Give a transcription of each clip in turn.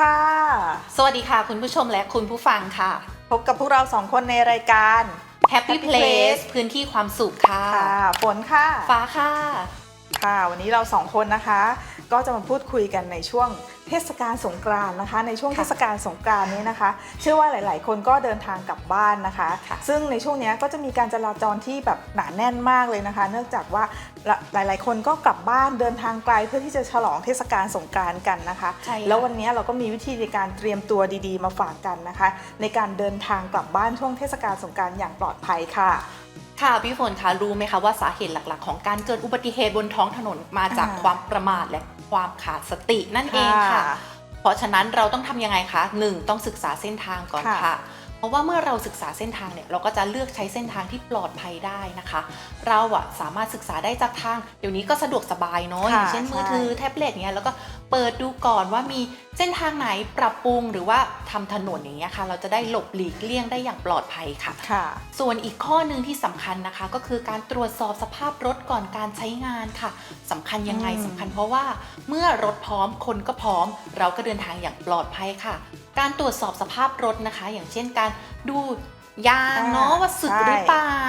ค่ะ สวัสดีค่ะ คุณผู้ชมและคุณผู้ฟังค่ะ พบกับพวกเราสองคนในรายการ Happy Happy Place Place พื้นที่ความสุขค่ะ ค่ะฝนค่ะ ฟ้าค่ะ ค่ะ วันนี้เราสองคนนะคะ ก็จะมาพูดคุยกันในช่วงเทศกาลสงกรานต์นะคะ ในช่วงค่ะเทศกาลสงกรานต์นี้นะคะ เชื่อว่าหลาย ๆ คนก็เดินทางกลับบ้านนะคะค่ะซึ่งในช่วงเนี้ยก็จะมีการจราจรที่แบบหนาแน่นมากเลยนะคะ เนื่องจากว่าหลาย ๆ คนก็กลับบ้านเดินทางไกลเพื่อที่จะฉลองเทศกาลสงกรานต์กันนะคะใช่ค่ะแล้ววันนี้เราก็มีวิธีในการเตรียมตัวดี ๆ มาฝากกันนะคะ ในการเดินทางกลับบ้านช่วงเทศกาลสงกรานต์อย่างปลอดภัยค่ะ ค่ะพี่ฝนคะรู้ไหมคะว่าสาเหตุหลักๆ ของการเกิดอุบัติเหตุบนท้องถนนมาจากอ่าความประมาทและความขาดสตินั่นเองค่ะค่ะเพราะฉะนั้นเราต้องทำยังไงคะหนึ่งต้องศึกษาเส้นทางก่อนค่ะค่ะ เพราะว่าเมื่อเราศึกษาเส้นทางเนี่ยเราก็จะเลือกใช้เส้นทางที่ปลอดภัยได้นะคะ เราอะสามารถศึกษาได้จากทาง เดี๋ยวนี้ก็สะดวกสบายเนาะอค่ะย่างเช่นมือถือใช่ แท็บเล็ตเนี่ยแล้วก็เปิดดูก่อนว่ามีเส้นทางไหนปรับปรุงหรือว่าทำถนนอย่างเงี้ยค่ะ เราจะได้หลบหลีกเลี่ยงได้อย่างปลอดภัยค่ะ ค่ะ ส่วนอีกข้อหนึ่งที่สำคัญนะคะ ก็คือการตรวจสอบสภาพรถก่อนการใช้งานค่ะสำคัญยังไงอืม สำคัญเพราะว่า เมื่อรถพร้อมคนก็พร้อม เราก็เดินทางอย่างปลอดภัยค่ะ การตรวจสอบสภาพรถนะคะ อย่างเช่นการดูยางเนาะอ่าว่าสึกใช่หรือเปล่า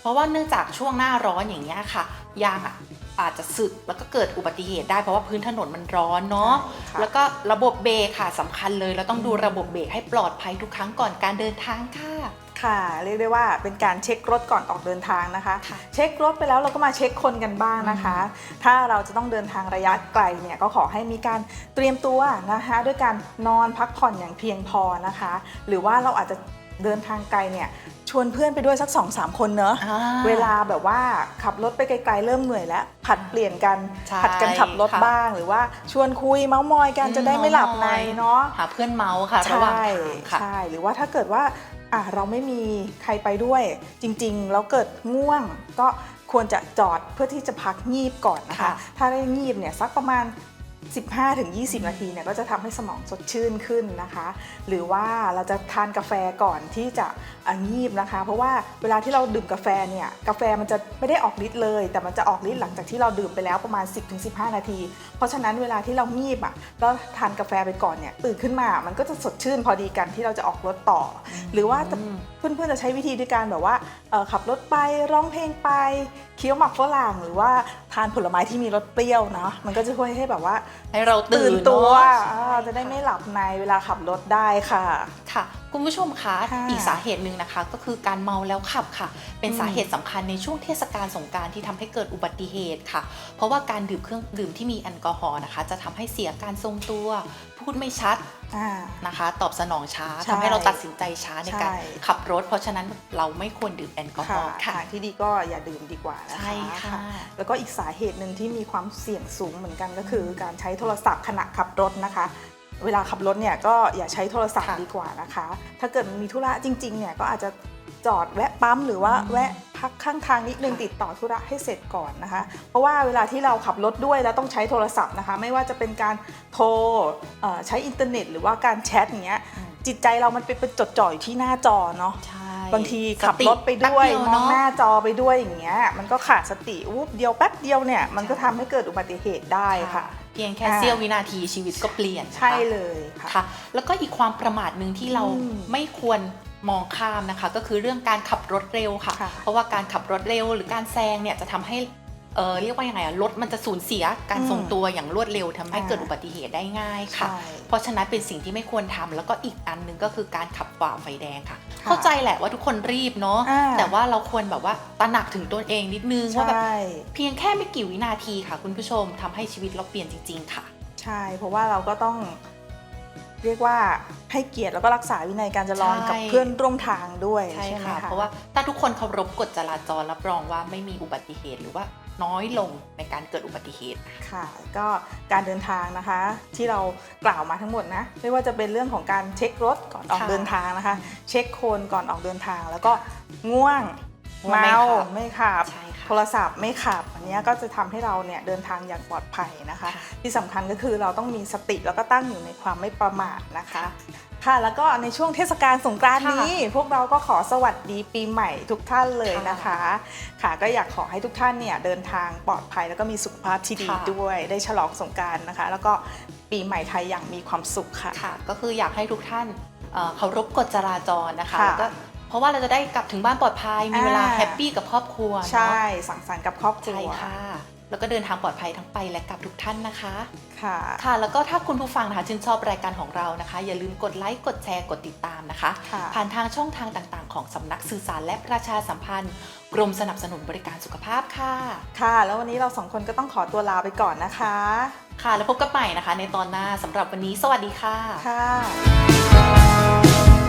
เพราะว่าเนื่องจากช่วงหน้าร้อนอย่างเงี้ยค่ะ ยางอะอาจจะสึกแล้วก็เกิดอุบัติเหตุได้เพราะว่าพื้นถนนมันร้อนเนาะใช่ค่ะแล้วก็ระบบเบรกค่ะสำคัญเลยเราต้องดูระบบเบรกให้ปลอดภัยทุกครั้งก่อนการเดินทางค่ะ ค่ะ เรียกได้ว่าเป็นการเช็ครถก่อนออกเดินทางนะคะค่ะเช็ครถไปแล้วเราก็มาเช็คคนกันบ้างนะคะ ถ้าเราจะต้องเดินทางระยะไกลเนี่ยก็ขอให้มีการเตรียมตัวนะคะด้วยการนอนพักผ่อนอย่างเพียงพอนะคะ หรือว่าเราอาจจะเดินทางไกลเนี่ยชวนเพื่อนไปด้วยสัก2อสามคนเนอะอ่าเวลาแบบว่าขับรถไปไกลๆเริ่มเหนื่อยแล้ว ผัดเปลี่ยนกันใช่ผัดกันขับรถค่ะบ้างหรือว่าชวนคุยเมาส์มอยกันอืมจะได้ไม่หลับในเมาส์มอยเนาะหาเพื่อนเมาส์ค่ะระหว่างใช่ทางค่ะใช่หรือว่าถ้าเกิดว่า อะเราไม่มีใครไปด้วยจริงๆ แล้วเกิดง่วงก็ควรจะจอดเพื่อที่จะพักงีบก่อนนะคะค่ะถ้าได้งีบเนี่ยสักประมาณ 15-20 นาทีเนี่ยก็จะทำให้สมองสดชื่นขึ้นนะคะ หรือว่าเราจะทานกาแฟก่อนที่จะอะงีบนะคะ เพราะว่าเวลาที่เราดื่มกาแฟเนี่ยกาแฟมันจะไม่ได้ออกฤทธิ์เลย แต่มันจะออกฤทธิ์หลังจากที่เราดื่มไปแล้วประมาณ 10-15 นาที เพราะฉะนั้นเวลาที่เรางีบอะแล้วทานกาแฟไปก่อนเนี่ยตื่นขึ้นมา มันก็จะสดชื่นพอดีกันที่เราจะออกรถต่ออหรือว่าจะอืมเพื่อนๆจะใช้วิธีด้วยการแบบว่าเอ่อขับรถไปร้องเพลงไป เคี้ยวหมักฝรั่งหรือว่าทานผลไม้ที่มีรสเปรี้ยวเนาะมันก็จะช่วยให้แบบว่าให้เราตื่ตื่นนตัวเนอะอ่าจะได้ไม่หลับในเวลาขับรถได้ค่ะ ค่ะ คุณผู้ชมคะค่ะอีกสาเหตุหนึ่งนะคะ ก็คือการเมาแล้วขับค่ะ เป็นอืมสาเหตุสำคัญในช่วงเทศกาลสงกรารที่ทำให้เกิดอุบัติเหตุค่ะ เพราะว่าการดื่มเครื่องดื่มที่มีแอลกอฮอล์นะคะ จะทำให้เสียการทรงตัว พูดไม่ชัดอ่านะคะ ตอบสนองช้าใช่ทำให้เราตัดสินใจช้าในการใช่ขับรถ เพราะฉะนั้นเราไม่ควรดื่มแอลกอฮอค่ะล์ค่ะทางที่ดีก็อย่าดื่มดีกว่านะคะใช่ค่ะ แล้วก็อีกสาเหตุหนึ่งที่มีความเสี่ยงสูงเหมือนกันก็คือ การใช้โทรศัพท์ขณะขับรถนะคะ เวลาขับรถเนี่ยก็อย่าใช้โทรศัพท์ค่ะดีกว่านะคะ ถ้าเกิดมีธุระจริงๆเนี่ยก็อาจจะจอดแวะปั๊มหรือว่าอืมแวะพักข้างทางนิดนึงค่ะติดต่อธุระให้เสร็จก่อนนะคะ เพราะว่าเวลาที่เราขับรถด้วยแล้วต้องใช้โทรศัพท์นะคะ ไม่ว่าจะเป็นการโทรเอ่อใช้อินเทอร์เน็ต หรือว่าการแชทอย่างเงี้ยอืมจิตใจเรามันไปเป็นจดจ่ออยู่ที่หน้าจอเนาะใช่ บางทีขับรถไปด้วยสติมแป๊บองเะหน้าจอไปด้วยอย่างเงี้ยมันก็ขาดสติวูบเดียวแป๊บเดียวเนี่ยมันก็ทำให้เกิดอุบัติเหตุได้ค่ะ เพียงแค่อ่าเสี้ยววินาทีชีวิตก็เปลี่ยนนะคะใช่เลยค่ะค่ะ แล้วก็อีกความประมาทหนึ่งที่เราอืมไม่ควรมองข้ามนะคะ ก็คือเรื่องการขับรถเร็วค่ะค่ะเพราะว่าการขับรถเร็วหรือการแซงเนี่ยจะทำให้ เออเรียกว่ายังไงอะรถมันจะสูญเสียการอืมทรงตัวอย่างรวดเร็วทำให้อ่าเกิดอุบัติเหตุได้ง่ายค่ะใช่เพราะฉะนั้นเป็นสิ่งที่ไม่ควรทำแล้วก็อีกอันหนึ่งก็คือการขับฝ่าไฟแดงค่ะค่ะ เข้าใจแหละว่าทุกคนรีบเนาะอ่าแต่ว่าเราควรแบบว่าตระหนักถึงตัวเองนิดนึงว่าแบบใช่เพียงแค่ไม่กี่วินาทีค่ะ คุณผู้ชมทำให้ชีวิตเราเปลี่ยนจริง ๆ ค่ะ ใช่ เพราะว่าเราก็ต้องเรียกว่าให้เกียรติแล้วก็รักษาวินัยการจราจรใช่กับเพื่อนร่วมทางด้วยใช่ใช่ไหมค่ะคะเพราะว่าถ้าทุกคนเคารพกฎจราจรรับรองว่าไม่มีอุบัติเหตุหรือว่า น้อยลงในการเกิดอุบัติเหตุ ค่ะ ก็การเดินทางนะคะ ที่เรากล่าวมาทั้งหมดนะ ไม่ว่าจะเป็นเรื่องของการเช็ครถก่อนออกค่ะ เดินทางนะคะ เช็คโคนก่อนออกเดินทาง แล้วก็ง่วงง่วงไม่ เมาขับไม่ขับใช่ค่ะโทรศัพท์ไม่ขับ อันเนี้ยก็จะทำให้เราเนี่ยเดินทางอย่างปลอดภัยนะคะค่ะที่สำคัญก็คือเราต้องมีสติแล้วก็ตั้งอยู่ในความไม่ประมาทนะคะค่ะแล้วก็ในช่วงเทศกาลสงกรานต์นี้ พวกเราก็ขอสวัสดีปีใหม่ทุกท่านเลยนะคะ ค่ะก็อยากขอให้ทุกท่านเนี่ยเดินทางปลอดภัยแล้วก็มีสุขภาพที่ดีค่ะด้วย ได้ฉลองสงกรารนะคะ แล้วก็ปีใหม่ไทยอย่างมีความสุขค่ะค่ะ ก็คืออยากให้ทุกท่านเอ่อเคารพกฎจราจรนะคะค่ะแล้วก็ เพราะว่าเราจะได้กลับถึงบ้านปลอดภัย มีเวลาอ่า แฮปปี้กับครอบครัวเนอะใช่สังสรรค์กับครอบครัใช่วค่ะ แล้วก็เดินทางปลอดภัยทั้งไปและกลับทุกท่านนะคะ ค่ะ ค่ะ แล้วก็ถ้าคุณผู้ฟังนะคะชื่นชอบรายการของเรานะคะ อย่าลืมกดไลค์กดแชร์กดติดตามนะคะ ค่ะ ผ่านทางช่องทางต่างๆ ของสำนักสื่อสารและประชาสัมพันธ์ กรมสนับสนุนบริการสุขภาพค่ะ ค่ะ แล้ววันนี้เราสองคนก็ต้องขอตัวลาไปก่อนนะคะ ค่ะ แล้วพบกันใหม่นะคะ ในตอนหน้าสำหรับวันนี้ สวัสดีค่ะ ค่ะ